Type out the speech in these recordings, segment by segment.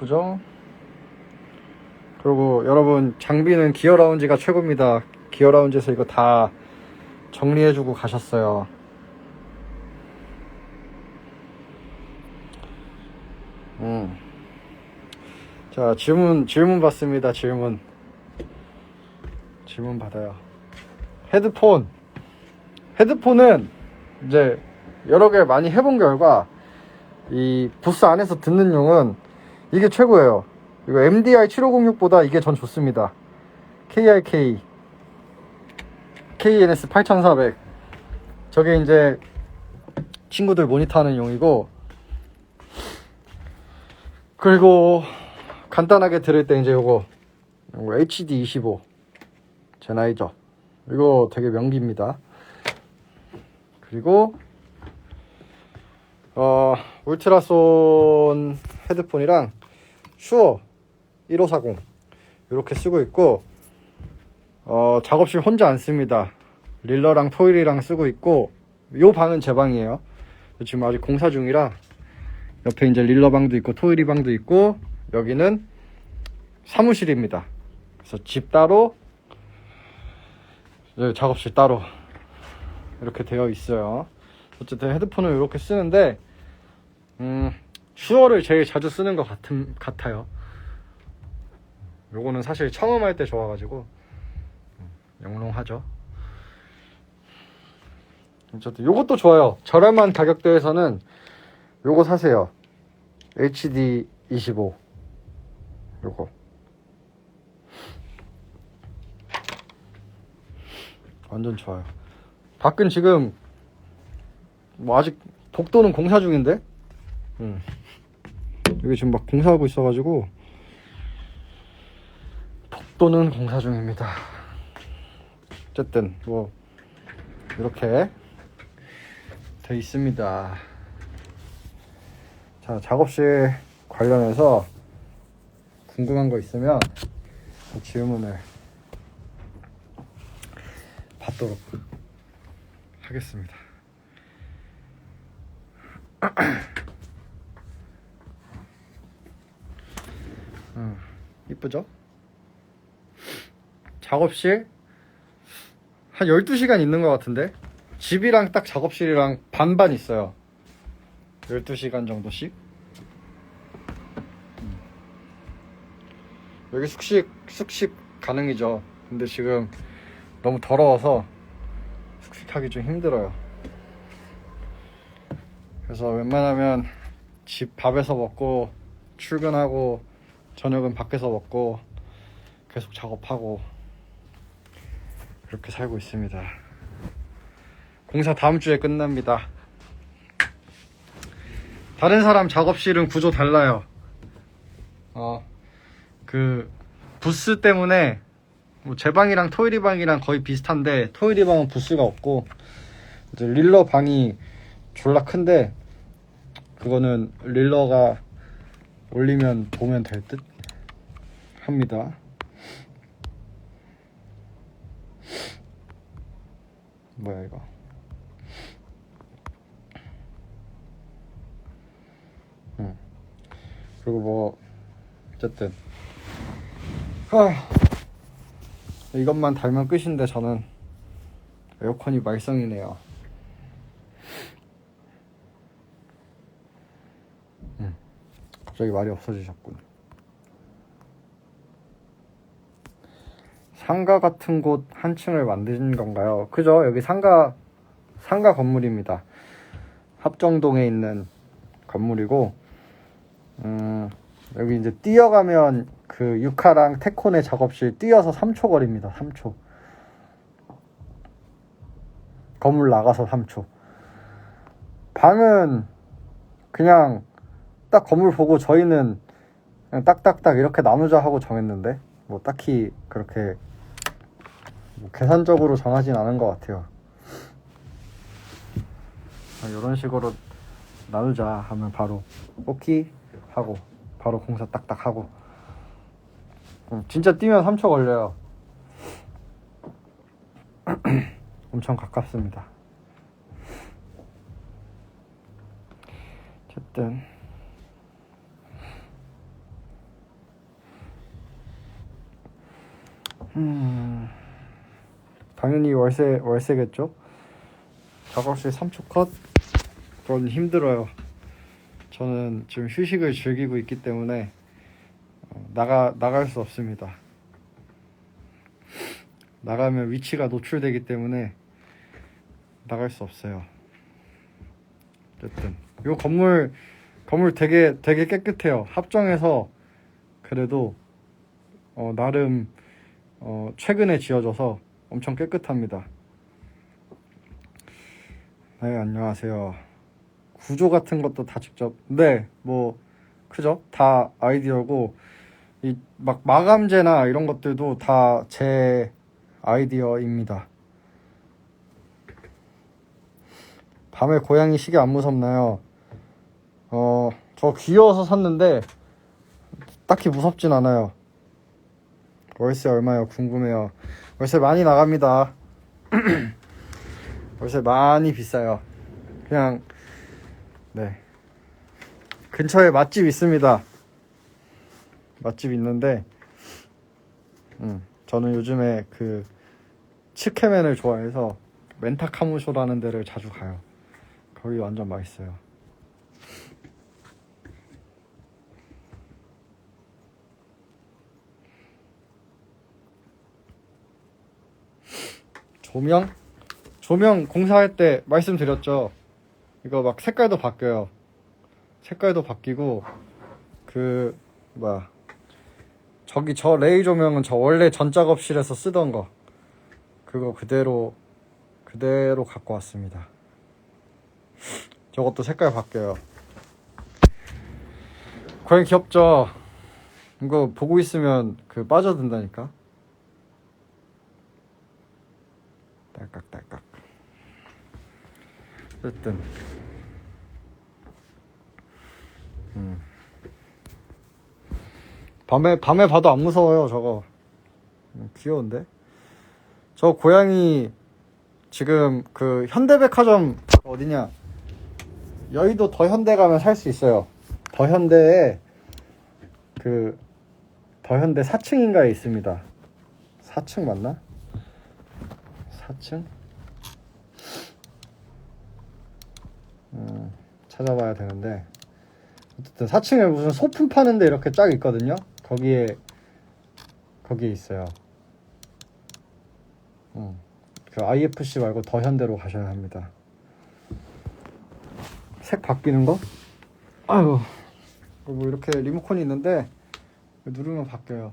이쁘죠? 그리고 여러분 장비는 기어 라운지가 최고입니다. 기어 라운지에서 이거 다 정리해주고 가셨어요. 음. 자 질문 질문 받습니다. 질문 질문 받아요. 헤드폰 헤드폰은 이제 여러 개 많이 해본 결과 이 부스 안에서 듣는 용은 이게 최고예요. 이거 MDI 7506보다 이게 전 좋습니다. KRK KNS 8400 저게 이제 친구들 모니터하는 용이고 그리고 간단하게 들을 때 이제 요거 요거 HD 25 제나이저 이거 되게 명기입니다. 그리고 어 울트라손 헤드폰이랑 슈어 1540 이렇게 쓰고 있고 어 작업실 혼자 안 씁니다. 릴러랑 토일이랑 쓰고 있고 요 방은 제 방이에요. 지금 아직 공사 중이라 옆에 이제 릴러 방도 있고 토일이 방도 있고 여기는 사무실입니다. 그래서 집 따로 여기 작업실 따로 이렇게 되어 있어요. 어쨌든 헤드폰을 이렇게 쓰는데 음, 슈어를 제일 자주 쓰는 것 같은, 같아요. 요거는 사실 처음 할 때 좋아가지고 음, 영롱하죠. 어쨌든 요것도 좋아요. 저렴한 가격대에서는 요거 사세요. HD 25 요거 완전 좋아요. 밖은 지금 뭐 아직 복도는 공사 중인데 음. 여기 지금 막 공사하고 있어가지고 복도는 공사 중입니다. 어쨌든 뭐 이렇게 돼 있습니다. 자 작업실 관련해서 궁금한 거 있으면 질문을 받도록 하겠습니다. 음, 이쁘죠? 작업실? 한 12시간 있는 것 같은데? 집이랑 딱 작업실이랑 반반 있어요. 12시간 정도씩? 음. 여기 숙식 숙식 가능이죠. 근데 지금 너무 더러워서 숙식하기 좀 힘들어요. 그래서 웬만하면 집 밥에서 먹고 출근하고 저녁은 밖에서 먹고 계속 작업하고 그렇게 살고 있습니다. 공사 다음 주에 끝납니다. 다른 사람 작업실은 구조 달라요. 어, 그 부스 때문에 뭐 제 방이랑 토이리 방이랑 거의 비슷한데 토이리 방은 부스가 없고 이제 릴러 방이 졸라 큰데 그거는 릴러가 올리면 보면 될 듯 합니다. 뭐야 이거? 음. 그리고 뭐 어쨌든 하, 이것만 달면 끝인데 저는 에어컨이 말썽이네요. 음. 갑자기 말이 없어지셨군. 상가 같은 곳 한 층을 만드신 건가요? 그죠? 여기 상가 상가 건물입니다. 합정동에 있는 건물이고, 음, 여기 이제 뛰어가면 그 유카랑 테콘의 작업실 뛰어서 3초 거리입니다. 3초. 건물 나가서 3초. 방은 그냥 딱 건물 보고 저희는 그냥 딱딱딱 이렇게 나누자 하고 정했는데 뭐 딱히 그렇게 뭐 계산적으로 정하진 않은 것 같아요. 아, 이런 식으로 나누자 하면 바로 뽑기 하고 바로 공사 딱딱 하고 음, 진짜 뛰면 3초 걸려요. 엄청 가깝습니다. 어쨌든 음. 당연히 월세 월세겠죠. 작업실 3초 컷. 그건 힘들어요. 저는 지금 휴식을 즐기고 있기 때문에 어, 나가 나갈 수 없습니다. 나가면 위치가 노출되기 때문에 나갈 수 없어요. 어쨌든 이 건물 건물 되게 되게 깨끗해요. 합정에서 그래도 어, 나름 어, 최근에 지어져서 엄청 깨끗합니다. 네 안녕하세요. 구조 같은 것도 다 직접 네뭐 그죠? 다 아이디어고 이 막 마감재나 이런 것들도 다 제 아이디어입니다. 밤에 고양이 시계 안 무섭나요? 어, 저 귀여워서 샀는데 딱히 무섭진 않아요. 월세 얼마요? 궁금해요. 월세 많이 나갑니다. 월세 많이 비싸요. 그냥 네 근처에 맛집 있습니다. 맛집 있는데 음, 저는 요즘에 그 츠케맨을 좋아해서 멘타카무쇼라는 데를 자주 가요. 거기 완전 맛있어요. 조명? 조명 공사할 때 말씀드렸죠. 이거 막 색깔도 바뀌어요. 색깔도 바뀌고 그 뭐야 저기 저 레이 조명은 저 원래 전 작업실에서 쓰던 거 그거 그대로 그대로 갖고 왔습니다. 저것도 색깔 바뀌어요. 고양 귀엽죠? 이거 보고 있으면 그 빠져든다니까. 딸깍딸깍. 어쨌든. 음. 밤에 밤에 봐도 안 무서워요 저거. 음, 귀여운데? 저 고양이 지금 그 현대백화점 어디냐? 여의도 더현대 가면 살 수 있어요. 더현대에 그 더현대 4층인가에 있습니다. 4층 맞나? 4층? 음, 찾아봐야 되는데 어쨌든 4층에 무슨 소품 파는데 이렇게 쫙 있거든요. 거기에 거기에 있어요. 음, 그 IFC 말고 더 현대로 가셔야 합니다. 색 바뀌는 거? 아유, 뭐 이렇게 리모컨이 있는데 누르면 바뀌어요.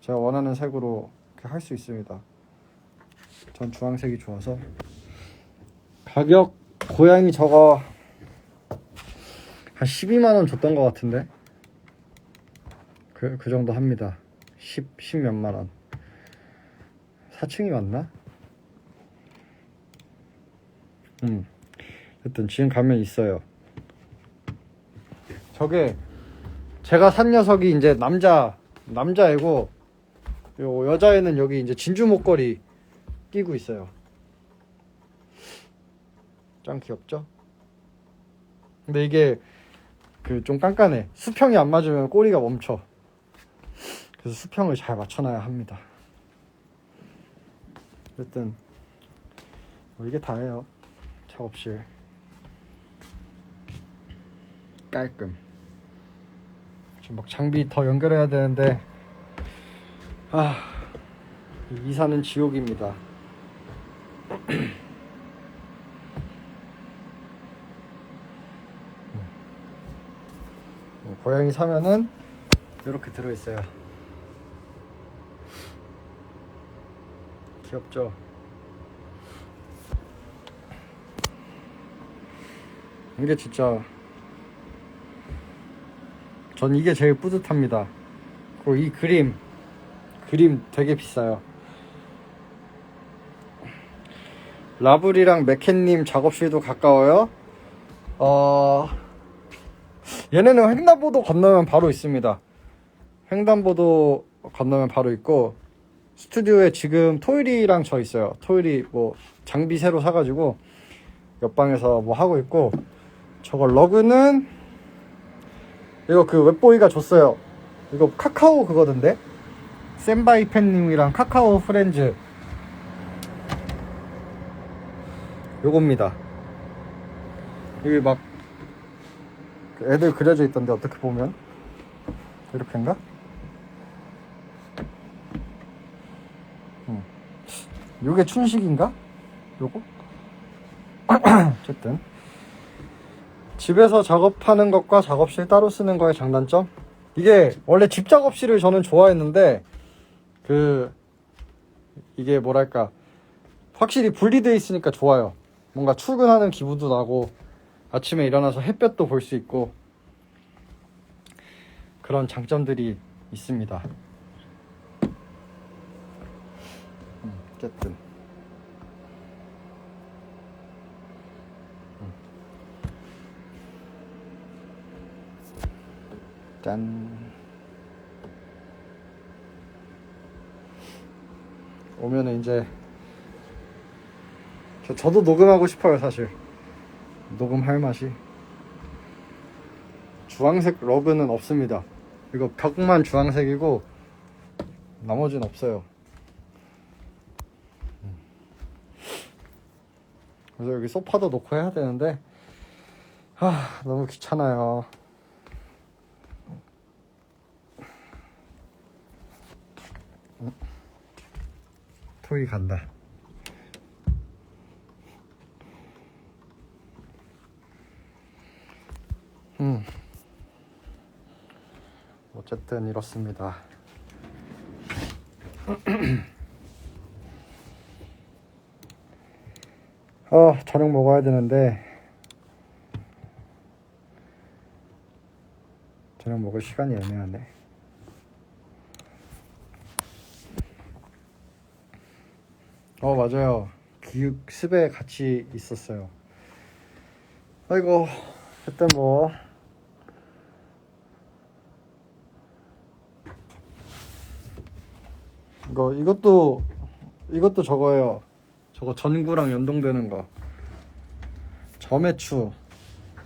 제가 원하는 색으로 할 수 있습니다. 전 주황색이 좋아서 가격 고양이 저거 한 12만 원 줬던 것 같은데 그, 그 정도 합니다. 10, 10 몇만 원. 4층이 맞나? 음. 하여튼 지금 가면 있어요. 저게 제가 산 녀석이 이제 남자 남자애고 요 여자애는 여기 이제 진주 목걸이 끼고 있어요. 짱 귀엽죠? 근데 이게 그 좀 깐깐해. 수평이 안 맞으면 꼬리가 멈춰. 그래서 수평을 잘 맞춰놔야 합니다. 어쨌든 뭐 이게 다예요. 작업실. 깔끔. 지금 막 장비 더 연결해야 되는데 아이 이사는 지옥입니다. 음, 고양이 사면은 이렇게 들어있어요. 귀엽죠? 이게 진짜 전 이게 제일 뿌듯합니다. 그리고 이 그림, 그림 되게 비싸요. 라블이랑 맥켄님 작업실도 가까워요. 어, 얘네는 횡단보도 건너면 바로 있습니다. 횡단보도 건너면 바로 있고, 스튜디오에 지금 토일이랑 저 있어요. 토일이 뭐 장비 새로 사가지고 옆방에서 뭐 하고 있고, 저거 러그는 이거 그 웹보이가 줬어요. 이거 카카오 그거던데? 센바이팬님이랑 카카오 프렌즈 요겁니다 여기 막 애들 그려져 있던데 어떻게 보면 이렇게인가? 음. 요게 춘식인가? 요거? 어쨌든 집에서 작업하는 것과 작업실 따로 쓰는 거의 장단점 이게 원래 집 작업실을 저는 좋아했는데 그 이게 뭐랄까 확실히 분리되어 있으니까 좋아요 뭔가 출근하는 기분도 나고 아침에 일어나서 햇볕도 볼 수 있고 그런 장점들이 있습니다. 음, 어쨌든. 짠. 오면은 이제 저, 저도 녹음하고 싶어요 사실. 녹음할 맛이. 주황색 러그는 없습니다. 이거 벽만 주황색이고 나머지는 없어요. 음. 그래서 여기 소파도 놓고 해야 되는데 아 너무 귀찮아요. 토이 간다. 음. 어쨌든 이렇습니다. 어, 저녁 먹어야 되는데 저녁 먹을 시간이 애매하네. 어 맞아요 기육 습에 같이 있었어요 아이고 그때 뭐 이거 이것도 이것도 저거예요. 저거 전구랑 연동되는 거. 점액추.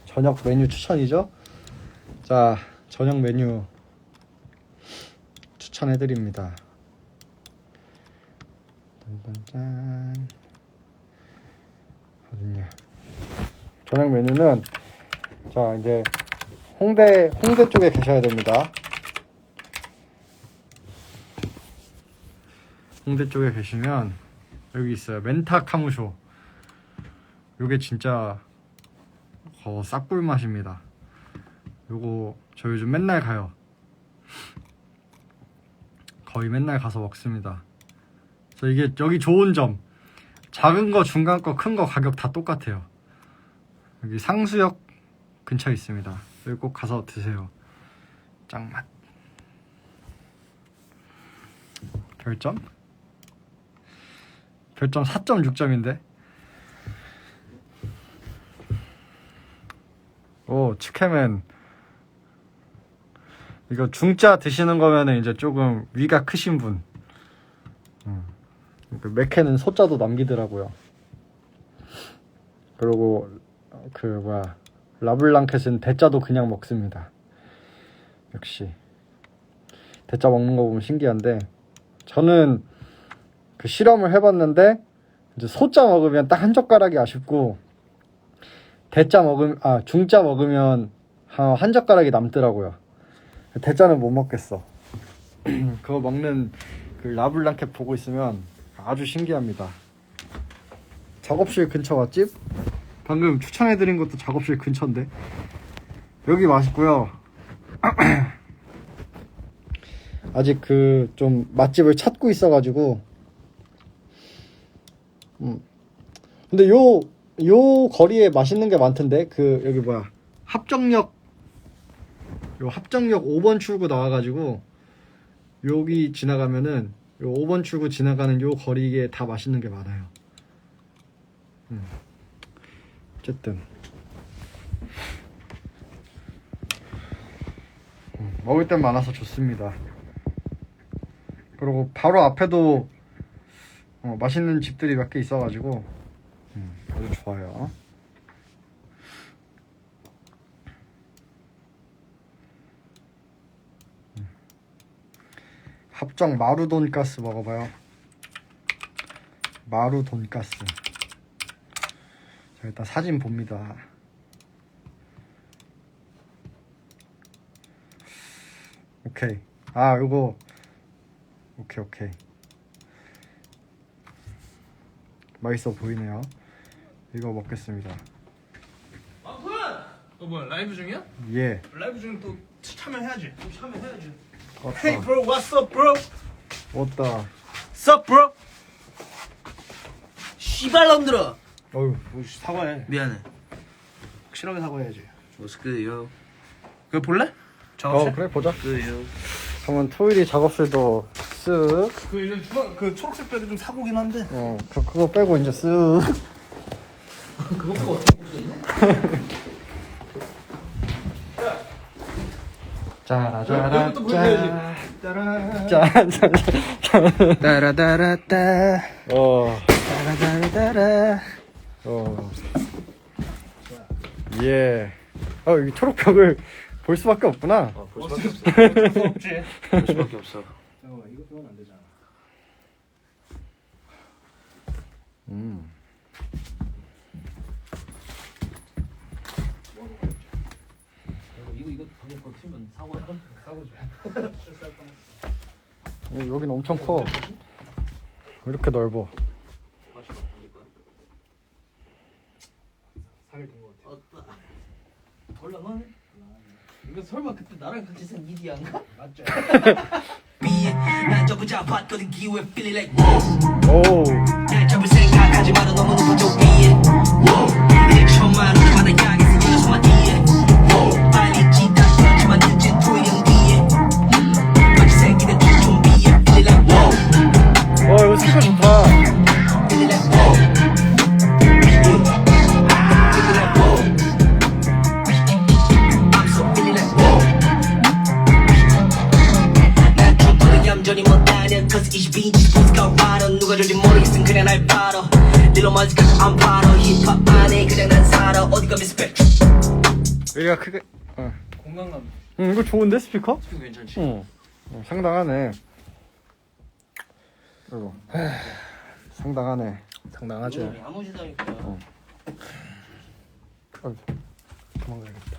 저녁 메뉴 추천이죠? 자 저녁 메뉴 추천해 드립니다. 짠짠짠. 어딨냐. 저녁 메뉴는 자 이제 홍대 홍대 쪽에 계셔야 됩니다 홍대 쪽에 계시면 여기 있어요. 멘타 카무쇼. 요게 진짜 어, 싹불 맛입니다. 요거 저 요즘 맨날 가요. 거의 맨날 가서 먹습니다. 그래서 이게 여기 좋은 점. 작은 거 중간 거 큰 거 가격 다 똑같아요. 여기 상수역 근처에 있습니다. 여기 꼭 가서 드세요. 짱맛. 별점? 별점 4.6점인데 오 치케맨 이거 중짜 드시는 거면은 이제 조금 위가 크신 분 음. 그 맥케는 소자도 남기더라고요. 그리고 그 뭐야 라블랑켓은 대자도 그냥 먹습니다. 역시 대자 먹는 거 보면 신기한데 저는 그 실험을 해봤는데 이제 소자 먹으면 딱 한 젓가락이 아쉽고 대자 먹으면 아 중자 먹으면 한, 한 젓가락이 남더라고요. 대자는 못 먹겠어. 그거 먹는 그 라블랑켓 보고 있으면 아주 신기합니다. 작업실 근처 맛집? 방금 추천해드린 것도 작업실 근처인데 여기 맛있고요. 아직 그 좀 맛집을 찾고 있어가지고 음. 근데 요 요 거리에 맛있는 게 많던데 그 여기 뭐야 합정역 요 합정역 5번 출구 나와가지고 여기 지나가면은 요 5번 출구 지나가는 요 거리에 다 맛있는 게 많아요. 음. 어쨌든 음, 먹을 땐 많아서 좋습니다. 그리고 바로 앞에도 어, 맛있는 집들이 몇 개 있어가지고 음, 아주 좋아요. 합정 마루 돈가스 먹어봐요. 마루 돈가스. 자 일단 사진 봅니다. 오케이. 아 요거 오케이 오케이. 맛있어 보이네요. 이거 먹겠습니다. 너 뭐야 라이브 중이야? 예. 라이브 중에 또 참여해야지. 또 참여해야지. 왔다. Hey bro, what's up bro? 왔다. What's up bro? 씨발놈들아. 어휴. 뭐 사과해. 미안해. 확실하게 사과해야지. What's good, yo? 그거 볼래? 어 작업실? 그래 보자. Good, yo. 그러면 토일이 작업실도 쓱. 그 이제 주방 그 초록색 배도 좀 사고긴 한데. 어 그, 그거 빼고 이제 쓱. 그거 보고 어떻게 보겠네? 짜라짜라 여기부터 보여줘야지. 짠. 짠. 따라따라따. 어. 따라따라따라. 어. 예. 어, 여기 초록 벽을 볼 수밖에 없구나. 어, 볼 수밖에 없어. 볼 수밖에 없어. 잠깐만 이거 빼면 안 되잖아. 음. 이거 이거 방금 버티면 사고 사고지. 여- 여긴 엄청 커. 이렇게 넓어. 사게 된거 같아. 헐렁하네. 이거 설마 그때 나랑 같이 쓴 이디안가? 맞죠? 오. 마라 너무 높은 저 위에 여기가 크게. 어. 공간감. 응, 이거 좋은데 스피커? 지금 괜찮지? 응. 어, 상당하네. 이거. 상당하네. 상당하죠. 야무지다니까. 어, 도망가야겠다.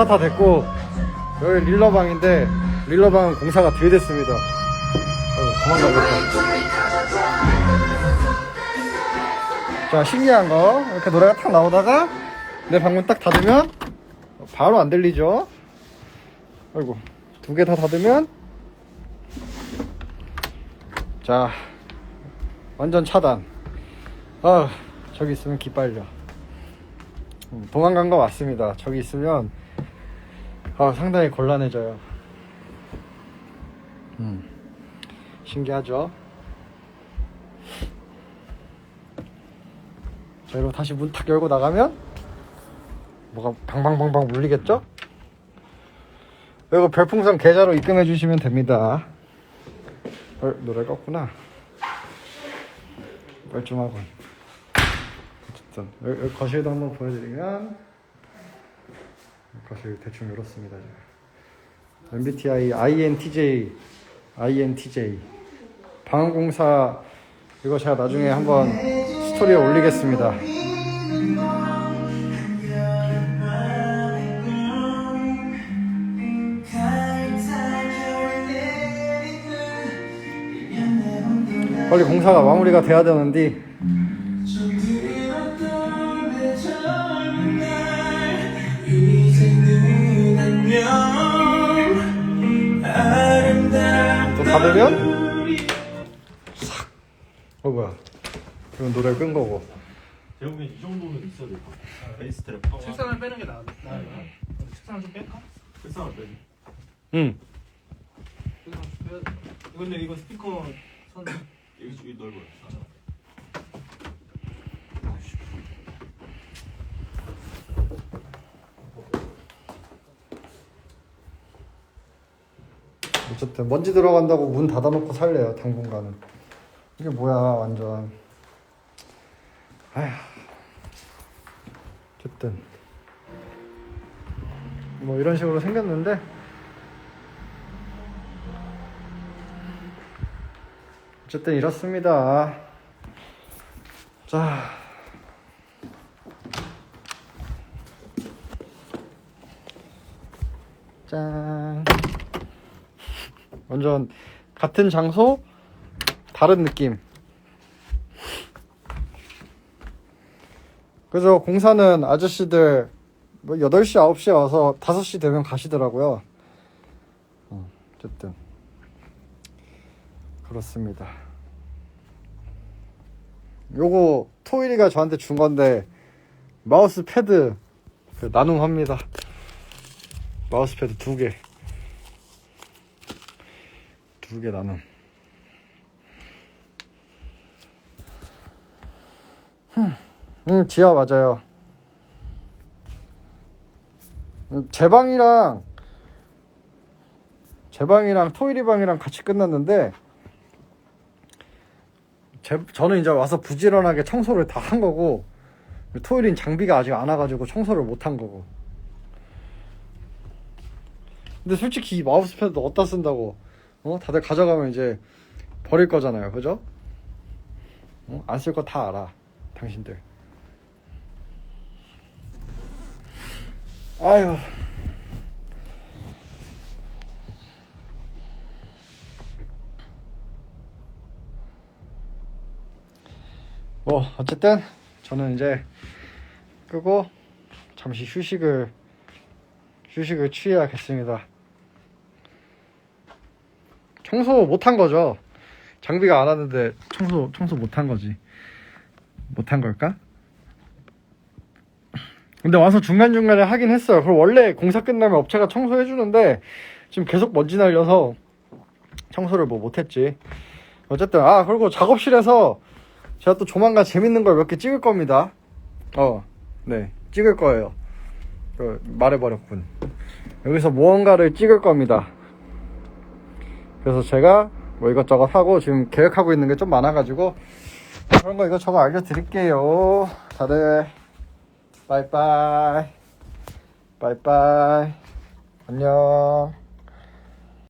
공사 다 됐고 여기 릴러 방인데 릴러 방은 공사가 덜 됐습니다. 어, 도망가겠다. 자 신기한 거 이렇게 노래가 탁 나오다가 내 방문 딱 닫으면 바로 안 들리죠? 아이고 두 개 다 닫으면 자 완전 차단. 아 저기 있으면 기빨려. 음, 도망간 거 맞습니다. 저기 있으면 아, 상당히 곤란해져요. 음, 신기하죠? 자, 여러분 다시 문 탁 열고 나가면 뭐가 방방방방 울리겠죠? 이거 별풍선 계좌로 입금해 주시면 됩니다. 어, 노래 껐구나. 뻘쭘하군. 어쨌든 거실도 한번 보여드리면 거실 대충. 지금. MBTI INTJ INTJ 방공사 이거 제가 나중에 한번 스토리에 올리겠습니다. 빨리 공사가 마무리가 돼야 되는데 닫으면 어 뭐야 이건 노래 끈 거고 대부분 이 정도는 있어야 될 것 같아. 베이스 트랩 파워. 책상을 빼는 게 나아. 나아요. 근데 책상을 좀 뺄까? 책상을 빼. 응 돼. 이거 근데 이거 스피커 선 여기 여기 넓어요. 어쨌든 먼지 들어간다고 문 닫아놓고 살래요 당분간은. 이게 뭐야 완전. 아휴. 어쨌든. 뭐 이런 식으로 생겼는데. 어쨌든 이렇습니다. 자. 짠. 완전 같은 장소 다른 느낌. 그래서 공사는 아저씨들 뭐 8시 9시에 와서 5시 되면 가시더라고요. 어, 어쨌든. 그렇습니다. 요거 토일이가 저한테 준 건데 마우스 패드 그 나눔합니다. 마우스 패드 두개 두개 나눔. 흠, 응, 지하 맞아요. 음, 제 방이랑 제 방이랑 토일이 방이랑 같이 끝났는데 제, 저는 이제 와서 부지런하게 청소를 다 한 거고 토일인 장비가 아직 안 와가지고 청소를 못 한 거고. 근데 솔직히 이 마우스 패드 어디다 쓴다고? 어? 다들 가져가면 이제 버릴 거잖아요. 그죠? 어? 안쓸 거 다 알아. 당신들. 아유. 뭐, 어쨌든, 저는 이제 끄고 잠시 휴식을, 휴식을 취해야겠습니다. 청소 못한 거죠. 장비가 안 왔는데 청소 청소 못한 거지. 못한 걸까? 근데 와서 중간 중간에 하긴 했어요. 그럼 원래 공사 끝나면 업체가 청소해 주는데 지금 계속 먼지 날려서 청소를 뭐 못했지. 어쨌든 아 그리고 작업실에서 제가 또 조만간 재밌는 걸 몇 개 찍을 겁니다. 어, 네 찍을 거예요. 그 말해버렸군. 여기서 무언가를 찍을 겁니다. 그래서 제가 뭐 이것저것 하고 지금 계획하고 있는 게 좀 많아가지고 그런 거 이것저것 알려드릴게요. 다들 바이바이. 바이바이. 안녕